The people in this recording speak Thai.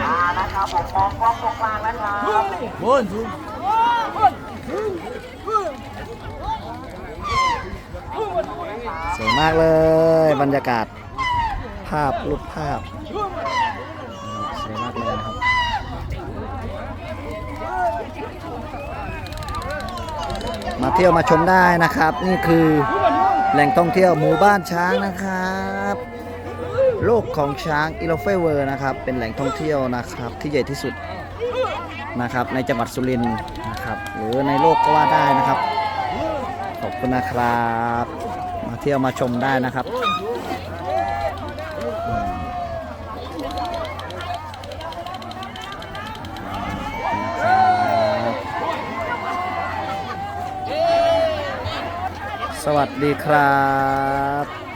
อ่านะครับผมมองกล้องตรงกลางนะครับบนสูงสวยมากเลยบรรยากาศ ภาพรูปภาพสวยมากเลยนะครับมาเที่ยวมาชมได้นะครับ นี่คือแหล่งท่องเที่ยวหมู่บ้านช้างนะครับ โลกของช้างอิโลเฟเวอร์นะครับ เป็นแหล่งท่องเที่ยวนะครับ ที่ใหญ่ที่สุดนะครับ ในจังหวัดสุรินทร์นะครับ หรือในโลกก็ว่าได้นะครับ ขอบคุณนะครับ มาเที่ยวมาชมได้นะครับอืมนะครับสวัสดีครับ